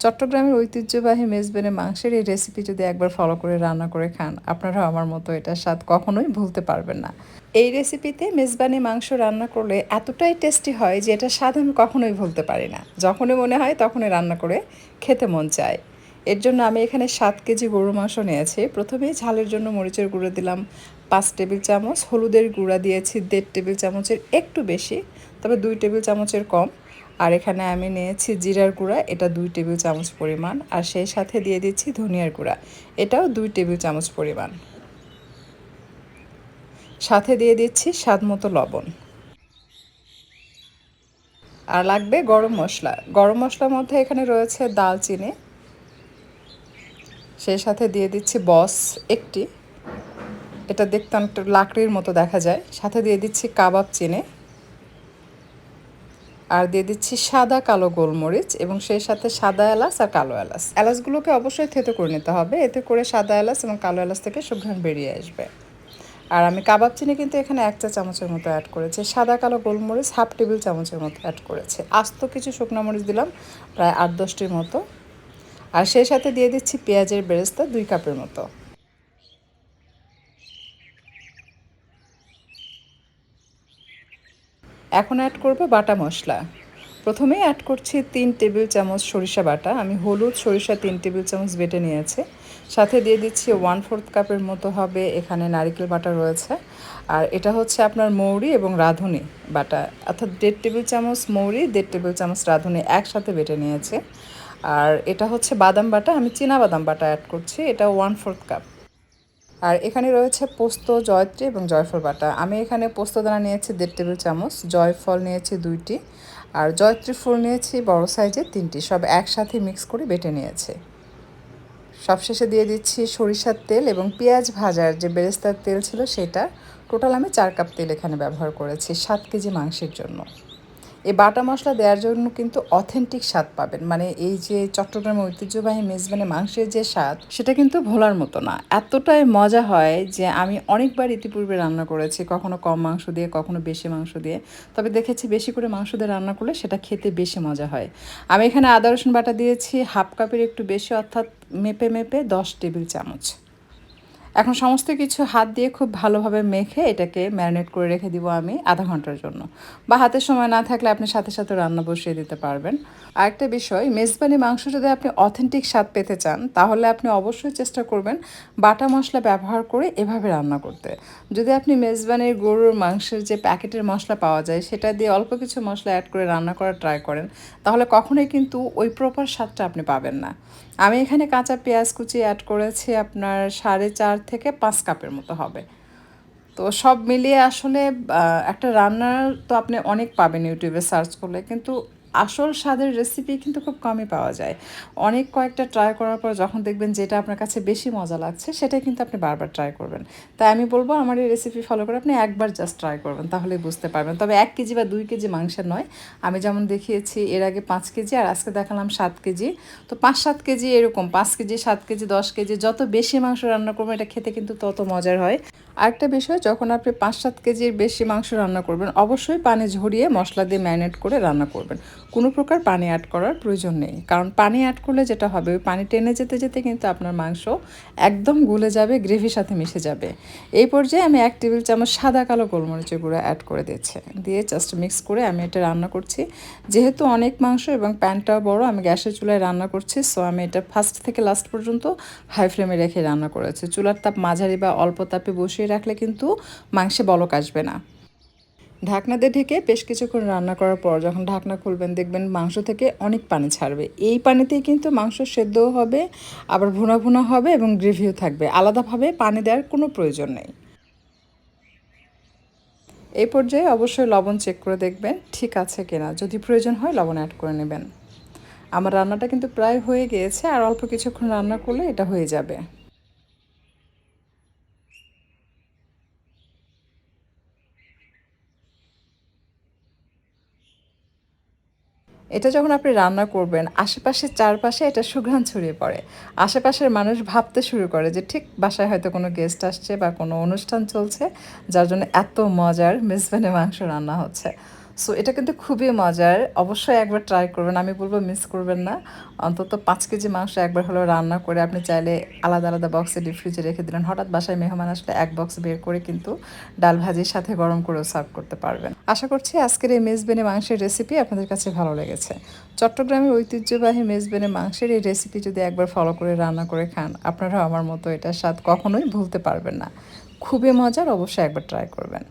চট্টগ্রামের ঐতিহ্যবাহী মেজবেনে মাংসের এই রেসিপি যদি একবার ফলো করে, রান্না করে খান আপনারা আমার মতো এটার স্বাদ কখনোই ভুলতে পারবেন না। এই রেসিপিতে মেজবানি মাংস রান্না করলে এতটাই টেস্টি হয় যে এটা স্বাদ আমি কখনোই ভুলতে পারি না। যখনই মনে হয় তখনই রান্না করে খেতে মন চায়। এর জন্য আমি এখানে সাত কেজি গরু মাংস নিয়েছি। প্রথমেই ঝালের জন্য মরিচের গুঁড়ো দিলাম, পাঁচ টেবিল চামচ, হলুদের গুঁড়া দিয়েছি, দেড় টেবিল চামচের একটু বেশি, তবে দুই টেবিল চামচের কম। আর এখানে আমি নিয়েছি জিরার গুঁড়া, এটা দুই টেবিল চামচ পরিমাণ। আর সেই সাথে দিয়ে দিচ্ছি ধনিয়ার গুঁড়া, এটাও দুই টেবিল চামচ পরিমাণ। সাথে দিয়ে দিচ্ছি স্বাদ মতো লবণ। আর লাগবে গরম মশলা। গরম মশলার মধ্যে এখানে রয়েছে দালচিনি। সেই সাথে দিয়ে দিচ্ছি বস একটি। এটা দেখতে অনেকটা লাকড়ির মতো দেখা যায়। সাথে দিয়ে দিচ্ছি কাবাব চিনি। আর দিয়ে দিচ্ছি সাদা কালো গোলমরিচ এবং সেই সাথে সাদা এলাচ আর কালো এলাচ। এলাচগুলোকে অবশ্যই থেতো করে নিতে হবে। এতে করে সাদা এলাচ এবং কালো এলাচ থেকে সুঘ্রাণ বেরিয়ে আসবে। আর আমি কাবাব চিনি কিন্তু এখানে এক চা চামচের মতো অ্যাড করেছি। সাদা কালো গোলমরিচ হাফ টেবিল চামচের মতো অ্যাড করেছি। আস্ত কিছু শুকনো মরিচ দিলাম, প্রায় আট দশটির মতো। আর সেই সাথে দিয়ে দিচ্ছি পেঁয়াজের বেরেস্তা দুই কাপের মতো। এখন অ্যাড করব বাটা মশলা। প্রথমেই অ্যাড করছি তিন টেবিল চামচ সরিষা বাটা। আমি হলুদ, সরিষা তিন টেবিল চামচ বেটে নিয়েছি। সাথে দিয়ে দিচ্ছি ওয়ান ফোর্থ কাপের মতো হবে এখানে নারিকেল বাটা রয়েছে। আর এটা হচ্ছে আপনার মৌরি এবং রাঁধুনি বাটা। অর্থাৎ দেড় টেবিল চামচ মৌরি, দেড় টেবিল চামচ রাঁধুনি একসাথে বেটে নিয়েছে। আর এটা হচ্ছে বাদাম বাটা। আমি চীনা বাদাম বাটা অ্যাড করছি। এটা ওয়ান ফোর্থ কাপ আর এখানে রয়েছে পোস্ত, জয়ত্রী এবং জয়ফল বাটা। আমি এখানে পোস্ত দানা নিয়েছি দেড় টেবিল চামচ, জয়ফল নিয়েছি দুইটি, আর জয়ত্রী ফুল নিয়েছি বড় সাইজের তিনটি। সব একসাথে মিক্স করে বেটে নিয়েছে। সবশেষে দিয়ে দিচ্ছি সরিষার তেল এবং পেঁয়াজ ভাজার যে বেরেস্তার তেল ছিল সেটা। টোটাল আমি চার কাপ তেল এখানে ব্যবহার করেছি, সাত কেজি মাংসের জন্য। এই বাটা মশলা দেওয়ার জন্য কিন্তু অথেন্টিক স্বাদ পাবেন। মানে এই যে চট্টগ্রামের ঐতিহ্যবাহী মেজবানে মাংসের যে স্বাদ, সেটা কিন্তু ভোলার মতো না। এতটাই মজা হয় যে আমি অনেকবার ইতিপূর্বে রান্না করেছি, কখনো কম মাংস দিয়ে, কখনো বেশি মাংস দিয়ে। তবে দেখেছি বেশি করে মাংস দিয়ে রান্না করলে সেটা খেতে বেশি মজা হয়। আমি এখানে আদা রসুন বাটা দিয়েছি, হাফ কাপের একটু বেশি, অর্থাৎ মেপে মেপে দশ টেবিল চামচ। এখন সমস্ত কিছু হাত দিয়ে খুব ভালোভাবে মেখে এটাকে ম্যারিনেট করে রেখে দিব আমি আধা ঘণ্টার জন্য। বা হাতের সময় না থাকলে আপনি সাথে সাথে রান্না বসিয়ে দিতে পারবেন। আরেকটা বিষয়, মেজবানি মাংস যদি আপনি অথেন্টিক স্বাদ পেতে চান, তাহলে আপনি অবশ্যই চেষ্টা করবেন বাটা মশলা ব্যবহার করে এভাবে রান্না করতে। যদি আপনি মেজবানির গরুর মাংসের যে প্যাকেটের মশলা পাওয়া যায়, সেটা দিয়ে অল্প কিছু মশলা অ্যাড করে রান্না করার ট্রাই করেন, তাহলে কখনোই কিন্তু ওই প্রপার স্বাদটা আপনি পাবেন না। আমি এখানে কাঁচা পেঁয়াজ কুচি অ্যাড করেছি আপনার সাড়ে চার থেকে পাঁচ কাপের মতো হবে। তো সব মিলিয়ে আসলে একটা রান্নার তো আপনি অনেক পাবেন ইউটিউবে সার্চ করলে, কিন্তু আসল স্বাদের রেসিপি কিন্তু খুব কমই পাওয়া যায়। অনেক কয়েকটা ট্রাই করার পর যখন দেখবেন যেটা আপনার কাছে বেশি মজা লাগছে, সেটাই কিন্তু আপনি বারবার ট্রাই করবেন। তাই আমি বলব, আমার এই রেসিপি ফলো করে আপনি একবার জাস্ট ট্রাই করবেন তাহলে বুঝতে পারবেন। তবে এক কেজি বা দুই কেজি মাংসের নয়, আমি যেমন দেখিয়েছি, এর আগে পাঁচ কেজি, আর আজকে দেখালাম সাত কেজি। তো পাঁচ সাত কেজি এরকম, পাঁচ কেজি, সাত কেজি, দশ কেজি, যত বেশি মাংস রান্না করবেন, এটা খেতে কিন্তু তত মজার হয়। আরেকটা বিষয়, যখন আপনি পাঁচ সাত কেজির বেশি মাংস রান্না করবেন, অবশ্যই পানি ঝরিয়ে মশলা দিয়ে ম্যারিনেট করে রান্না করবেন। কোনো প্রকার পানি অ্যাড করার প্রয়োজন নেই। কারণ পানি অ্যাড করলে যেটা হবে, ওই পানি টেনে যেতে যেতে কিন্তু আপনার মাংস একদম গুলে যাবে, গ্রেভির সাথে মিশে যাবে। এই পর্যায়ে আমি এক টেবিল চামচ সাদা কালো গোলমরিচের গুঁড়ো অ্যাড করে দিয়েছি। দিয়ে জাস্ট মিক্স করে আমি এটা রান্না করছি। যেহেতু অনেক মাংস এবং প্যানটাও বড়, আমি গ্যাসের চুলায় রান্না করছি সো আমি এটা ফার্স্ট থেকে লাস্ট পর্যন্ত হাই ফ্লেমে রেখে রান্না করেছি। চুলার তাপ মাঝারি বা অল্প তাপে বসিয়ে রাখলে কিন্তু মাংসে বলক আসবে না। ঢাকনা দিয়ে ঢেকে বেশ কিছুক্ষণ রান্না করার পর যখন ঢাকনা খুলবেন, দেখবেন মাংস থেকে অনেক পানি ছাড়বে। এই পানিতেই কিন্তু মাংস সেদ্ধও হবে, আবার ভুনা ভুনা হবে এবং গ্রেভিও থাকবে। আলাদাভাবে পানি দেওয়ার কোনো প্রয়োজন নেই। এই পর্যায়ে অবশ্যই লবণ চেক করে দেখবেন ঠিক আছে কিনা। যদি প্রয়োজন হয় লবণ অ্যাড করে নেবেন। আমার রান্নাটা কিন্তু প্রায় হয়ে গিয়েছে, আর অল্প কিছুক্ষণ রান্না করলে এটা হয়ে যাবে। এটা যখন আপনি রান্না করবেন আশেপাশের চারপাশে এটা সুঘ্রাণ ছড়িয়ে পড়ে। আশেপাশের মানুষ ভাবতে শুরু করে যে, ঠিক, বাসায় হয়তো কোনো গেস্ট আসছে বা কোনো অনুষ্ঠান চলছে, যার জন্য এত মজার মেজবানে মাংস রান্না হচ্ছে। সো এটা কিন্তু খুবই মজার। অবশ্যই একবার ট্রাই করবেন। আমি বলব মিস করবেন না। অন্তত পাঁচ কেজি মাংস একবার হলেও রান্না করে আপনি চাইলে আলাদা আলাদা বক্সে ডিপ ফ্রিজে রেখে দিলেন। হঠাৎ বাসায় মেহমান আসলে এক বক্স বের করে কিন্তু ডাল ভাজির সাথে গরম করেও সার্ভ করতে পারবেন। আশা করছি আজকের এই মেজবেনে মাংসের রেসিপি আপনাদের কাছে ভালো লেগেছে। চট্টগ্রামের ঐতিহ্যবাহী মেজবেনে মাংসের এই রেসিপি যদি একবার ফলো করে, রান্না করে খান, আপনারাও আমার মতো এটার স্বাদ কখনোই ভুলতে পারবেন না। খুবই মজার। অবশ্যই একবার ট্রাই করবেন।